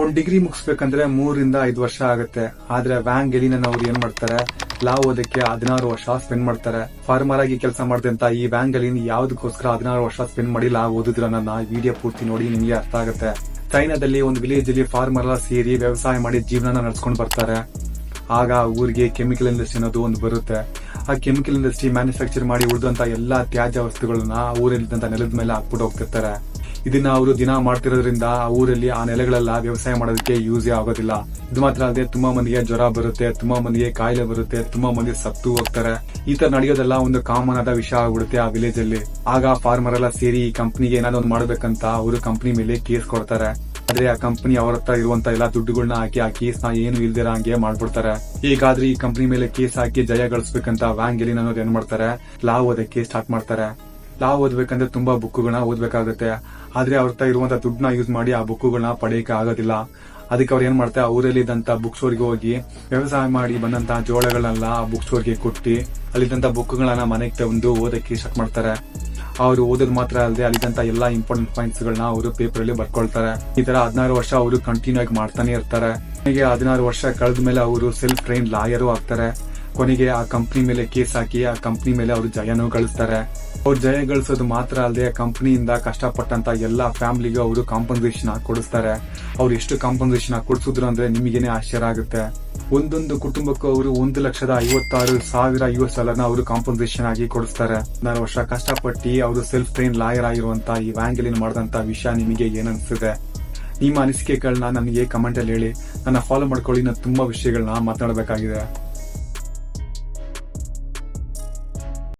ಒಂದ್ ಡಿಗ್ರಿ ಮುಗಿಸ್ಬೇಕಂದ್ರೆ ಮೂರಿಂದ ಐದು ವರ್ಷ ಆಗುತ್ತೆ. ಆದ್ರೆ ವ್ಯಾಂಗ್ ಎಲಿನ ಅವ್ರು ಏನ್ ಮಾಡ್ತಾರೆ? ಲಾ ಓದಕ್ಕೆ ಹದಿನಾರು ವರ್ಷ ಸ್ಪೆಂಡ್ ಮಾಡ್ತಾರೆ. ಫಾರ್ಮರ್ ಆಗಿ ಕೆಲಸ ಮಾಡಿದಂತ ಈ ವ್ಯಾಂಗ್ ಎಲಿನ್ ಯಾವ್ದಕ್ಕೋಸ್ಕರ ಹದಿನಾರು ವರ್ಷ ಸ್ಪೆಂಡ್ ಮಾಡಿ ಲಾ ಓದಿದ್ರ ನನ್ನ ವಿಡಿಯೋ ಪೂರ್ತಿ ನೋಡಿ ನಿಮ್ಗೆ ಅರ್ಥ ಆಗುತ್ತೆ. ಚೈನಾದಲ್ಲಿ ಒಂದು ವಿಲೇಜ್ ಅಲ್ಲಿ ಫಾರ್ಮರ್ ಎಲ್ಲ ಸೇರಿ ವ್ಯವಸಾಯ ಮಾಡಿ ಜೀವನ ನಡ್ಸ್ಕೊಂಡು ಬರ್ತಾರೆ. ಆಗ ಊರಿಗೆ ಕೆಮಿಕಲ್ ಇಂಡಸ್ಟ್ರಿ ಅನ್ನೋದು ಒಂದು ಬರುತ್ತೆ. ಆ ಕೆಮಿಕಲ್ ಇಂಡಸ್ಟ್ರಿ ಮ್ಯಾನುಫ್ಯಾಕ್ಚರ್ ಮಾಡಿ ಉಳಿದಂತ ಎಲ್ಲಾ ತ್ಯಾಜ್ಯ ವಸ್ತುಗಳನ್ನ ಊರಲ್ಲಿದ್ದಂತ ನೆಲದ ಮೇಲೆ ಹಾಕ್ಬಿಟ್ಟು ಹೋಗ್ತಿರ್ತಾರೆ. ಇದನ್ನ ಅವರು ದಿನ ಮಾಡ್ತಿರೋದ್ರಿಂದ ಆ ಊರಲ್ಲಿ ಆ ನೆಲೆಗಳೆಲ್ಲ ವ್ಯವಸಾಯ ಮಾಡೋದಕ್ಕೆ ಯೂಸ್ ಆಗೋದಿಲ್ಲ. ಇದು ಮಾತ್ರ ಅಲ್ಲದೆ ತುಂಬಾ ಮಂದಿಗೆ ಜ್ವರ ಬರುತ್ತೆ, ತುಂಬಾ ಮಂದಿಗೆ ಕಾಯಿಲೆ ಬರುತ್ತೆ, ತುಂಬಾ ಮಂದಿ ಸತ್ತು ಹೋಗ್ತಾರೆ. ಈ ತರ ನಡೆಯೋದೆಲ್ಲ ಒಂದು ಕಾಮನ್ ಆದ ವಿಷಯ ಆಗ್ಬಿಡುತ್ತೆ ಆ ವಿಲೇಜ್ ಅಲ್ಲಿ. ಆಗ ಫಾರ್ಮರ್ ಎಲ್ಲ ಸೇರಿ ಈ ಕಂಪನಿಗೆ ಏನಾದ್ರು ಒಂದು ಮಾಡ್ಬೇಕಂತ ಅವರು ಕಂಪನಿ ಮೇಲೆ ಕೇಸ್ ಕೊಡ್ತಾರೆ. ಆದ್ರೆ ಆ ಕಂಪನಿ ಅವ್ರ ಹತ್ರ ಇರುವಂತ ಎಲ್ಲಾ ದುಡ್ಡುಗಳನ್ನ ಹಾಕಿ, ಆ ಕೇಸ್ನ ಏನು ಇಲ್ದಿರ ಹಂಗೆ ಮಾಡ್ಬಿಡ್ತಾರೆ. ಈಗಾದ್ರೆ ಈ ಕಂಪನಿ ಮೇಲೆ ಕೇಸ್ ಹಾಕಿ ಜಯ ಗಳಿಸ್ಬೇಕಂತ ವ್ಯಾಂಗ್ ಎಲಿನ್ ಅನ್ನೋದು ಏನ್ ಮಾಡ್ತಾರೆ? ಲಾ ಓದಕ್ಕೆ ಸ್ಟಾರ್ಟ್ ಮಾಡ್ತಾರೆ. ಲಾ ಓದ್ಬೇಕಂದ್ರೆ ತುಂಬಾ ಬುಕ್ಗಳನ್ನ ಓದ್ಬೇಕಾಗುತ್ತೆ. ಆದ್ರೆ ಅವ್ರ ಇರುವಂತ ದುಡ್ಡನ್ನ ಯೂಸ್ ಮಾಡಿ ಆ ಬುಕ್ಗಳನ್ನ ಪಡೆಯಕ್ಕೆ ಆಗೋದಿಲ್ಲ. ಅದಕ್ಕೆ ಅವ್ರು ಏನ್ ಮಾಡ್ತಾರೆ? ಊರಲ್ಲಿ ಇದ್ದಂತ ಬುಕ್ ಸ್ಟೋರ್ಗೆ ಹೋಗಿ ವ್ಯವಸಾಯ ಮಾಡಿ ಬಂದಂತ ಜೋಳಗಳನ್ನೆಲ್ಲ ಆ ಬುಕ್ ಸ್ಟೋರ್ಗೆ ಕೊಟ್ಟಿ ಅಲ್ಲಿದ್ದಂತ ಬುಕ್ಗಳನ್ನ ಮನೆಗೆ ತಂದು ಓದಕ್ಕೆ ಸ್ಟಾರ್ಟ್ ಮಾಡ್ತಾರೆ. ಅವರು ಓದೋದು ಮಾತ್ರ ಅಲ್ಲದೆ ಅಲ್ಲಿದ್ದಂತ ಎಲ್ಲಾ ಇಂಪಾರ್ಟೆಂಟ್ ಪಾಯಿಂಟ್ಸ್ ಗಳನ್ನ ಅವರು ಪೇಪರ್ ಅಲ್ಲಿ ಬರ್ಕೊಳ್ತಾರೆ. ಈ ತರ ಹದಿನಾರು ವರ್ಷ ಅವರು ಕಂಟಿನ್ಯೂ ಆಗಿ ಮಾಡ್ತಾನೆ ಇರ್ತಾರೆ. ಕೊನೆಗೆ ಹದಿನಾರು ವರ್ಷ ಕಳೆದ ಮೇಲೆ ಅವರು ಸೆಲ್ಫ್ ಟ್ರೈನ್ ಲಾಯರು ಆಗ್ತಾರೆ. ಕೊನೆಗೆ ಆ ಕಂಪ್ನಿ ಮೇಲೆ ಕೇಸ್ ಹಾಕಿ ಆ ಕಂಪ್ನಿ ಮೇಲೆ ಅವರು ಜಯನೂ ಗಳಿಸ್ತಾರೆ. ಅವ್ರು ಜಯ ಗಳಿಸೋದು ಮಾತ್ರ ಅಲ್ಲದೆ ಕಂಪನಿಯಿಂದ ಕಷ್ಟಪಟ್ಟಂತ ಎಲ್ಲಾ ಫ್ಯಾಮಿಲಿಗೂ ಅವರು ಕಾಂಪನ್ಸೇಷನ್ ಕೊಡಿಸ್ತಾರೆ. ಅವ್ರು ಎಷ್ಟು ಕಾಂಪನ್ಸೇಷನ್ ಕೊಡಿಸಿದ್ರು ಅಂದ್ರೆ ನಿಮಗೇನೆ ಆಶ್ಚರ್ಯ ಆಗುತ್ತೆ. ಒಂದೊಂದು ಕುಟುಂಬಕ್ಕೂ ಅವರು ಒಂದು ಲಕ್ಷದ ಐವತ್ತಾರು ಸಾವಿರ ಯು ಸಲನ ಅವರು ಕಾಂಪನ್ಸೇಷನ್ ಆಗಿ ಕೊಡಿಸ್ತಾರೆ. ಹದಿನಾರು ವರ್ಷ ಕಷ್ಟಪಟ್ಟು ಅವರು ಸೆಲ್ಫ್ ಟ್ರೈನ್ ಲಾಯರ್ ಆಗಿರುವಂತ ಈ ವ್ಯಾಂಗಲಿನ್ ಮಾಡಿದಂತ ವಿಷಯ ನಿಮಗೆ ಏನನ್ಸುತ್ತೆ? ನಿಮ್ಮ ಅನಿಸಿಕೆಗಳನ್ನ ನನಗೆ ಕಮೆಂಟ್ ಅಲ್ಲಿ ಹೇಳಿ. ನನ್ನ ಫಾಲೋ ಮಾಡ್ಕೊಳ್ಳಿ. ನಾನು ತುಂಬಾ ವಿಷಯಗಳನ್ನ ಮಾತನಾಡಬೇಕಾಗಿದೆ.